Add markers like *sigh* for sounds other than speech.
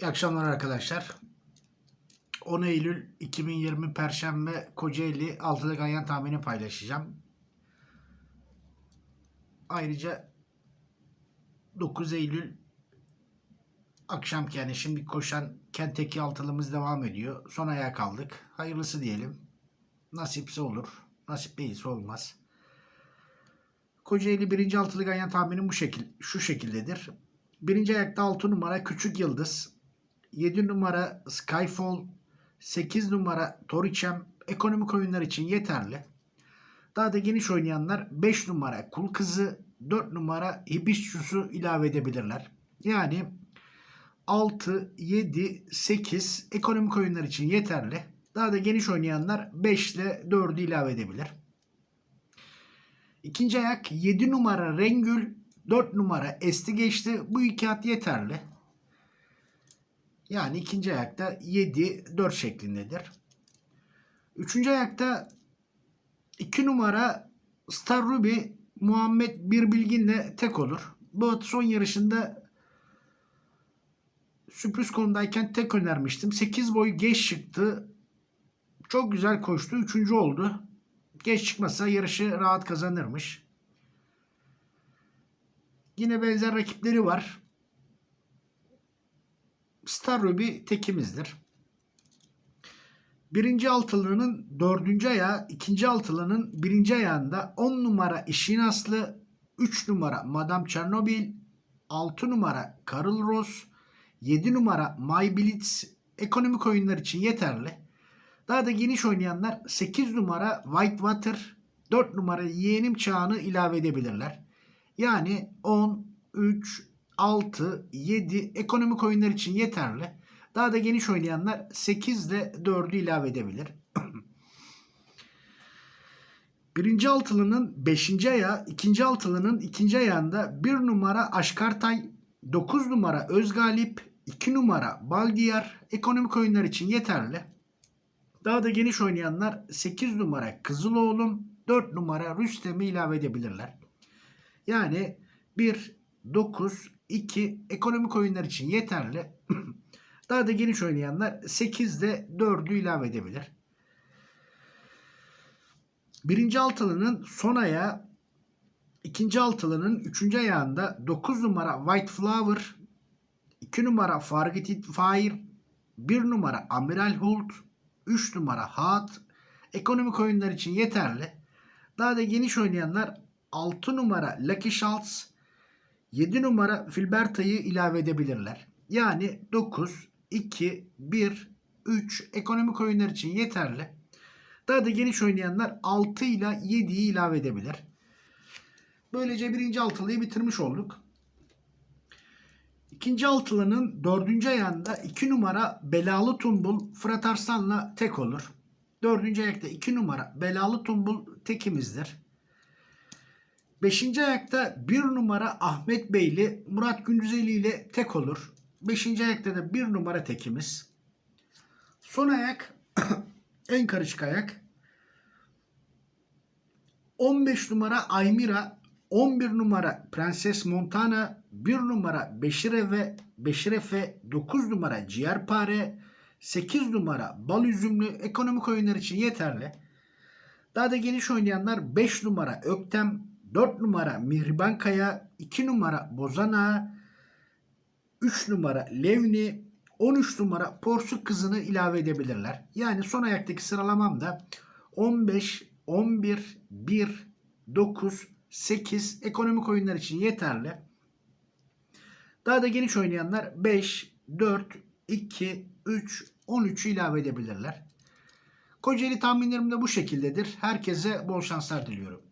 İyi akşamlar arkadaşlar. 10 Eylül 2020 Perşembe Kocaeli altılı ganyan tahmini paylaşacağım. Ayrıca 9 Eylül akşamki yani şimdi koşan Kenteki altılımız devam ediyor. Son ayağa kaldık. Hayırlısı diyelim. Nasipse olur. Nasip değilse olmaz. Kocaeli birinci altılı ganyan tahminim bu şekil, şu şekildedir. Birinci ayakta 6 numara Küçük Yıldız. 7 numara Skyfall. 8 numara Toriçem. Ekonomik oyunlar için yeterli. Daha da geniş oynayanlar 5 numara Kul Kızı. 4 numara Hibiscus'u ilave edebilirler. Yani 6, 7, 8 ekonomik oyunlar için yeterli. Daha da geniş oynayanlar 5 ile 4'ü ilave edebilir. İkinci ayak 7 numara Rengül, 4 numara Esti geçti. Bu iki at yeterli. Yani ikinci ayakta 7, 4 şeklindedir. Üçüncü ayakta 2 numara Star Ruby Muhammed Bir Bilgin'le tek olur. Bu at son yarışında sürpriz konumdayken tek önermiştim. 8 boy geç çıktı. Çok güzel koştu. Üçüncü oldu. Geç çıkmasa yarışı rahat kazanırmış. Yine benzer rakipleri var. Star Ruby tekimizdir. Birinci altılının dördüncü ayağı, ikinci altılının birinci ayağında 10 numara İşin Aslı, 3 numara Madame Chernobyl, 6 numara Karl Ross, 7 numara My Blitz ekonomik oyunlar için yeterli. Daha da geniş oynayanlar 8 numara Whitewater, 4 numara Yeğenim Çağını ilave edebilirler. Yani 10, 3, 6, 7 ekonomik oyunlar için yeterli. Daha da geniş oynayanlar 8 ile 4'ü ilave edebilir. *clears throat* Birinci altılının 5. ayağı, ikinci altılının ikinci ayağında 1 numara Aşkartay, 9 numara Özgalip, 2 numara Baldiyar ekonomik oyunlar için yeterli. Daha da geniş oynayanlar 8 numara Kızıloğlum, 4 numara Rüstem'i ilave edebilirler. Yani 1, 9, 2 *clears throat* ekonomik oyunlar için yeterli. Daha da geniş oynayanlar 8 de 4'ü ilave edebilir. Birinci altılının son ayağı ikinci altılının üçüncü ayağında 9 numara White Flower, 2 numara Forget It Fire, 1 numara Amiral Holt, 3 numara Hat ekonomik oyunlar için yeterli. Daha da geniş oynayanlar 6 numara Lucky Schultz, 7 numara Filberta'yı ilave edebilirler. Yani 9, 2, 1, 3 ekonomik oyunlar için yeterli. Daha da geniş oynayanlar 6 ile 7'yi ilave edebilir. Böylece birinci altılıyı bitirmiş olduk. İkinci altılının dördüncü ayağında 2 numara Belalı Tumbul Fırat Arslan'la tek olur. Dördüncü ayakta 2 numara Belalı Tumbul tekimizdir. Beşinci ayakta 1 numara Ahmet Beyli Murat Gündüzeli ile tek olur. Beşinci ayakta da 1 numara tekimiz. Son ayak *coughs* en karışık ayak. 15 numara Aymira, 11 numara Prenses Montana, 1 numara Beşirefe, Beşirefe, 9 numara Ciğerpare, 8 numara Bal Üzümlü ekonomik oyunlar için yeterli. Daha da geniş oynayanlar 5 numara Öktem, 4 numara Mihriban Kaya, 2 numara Bozana, 3 numara Levni, 13 numara Porsuk Kızı'nı ilave edebilirler. Yani son ayaktaki sıralamamda 15, 11, 1, 9, 8 ekonomik oyunlar için yeterli. Daha da geniş oynayanlar 5, 4, 2, 3, 13'ü ilave edebilirler. Kocaeli tahminlerim de bu şekildedir. Herkese bol şanslar diliyorum.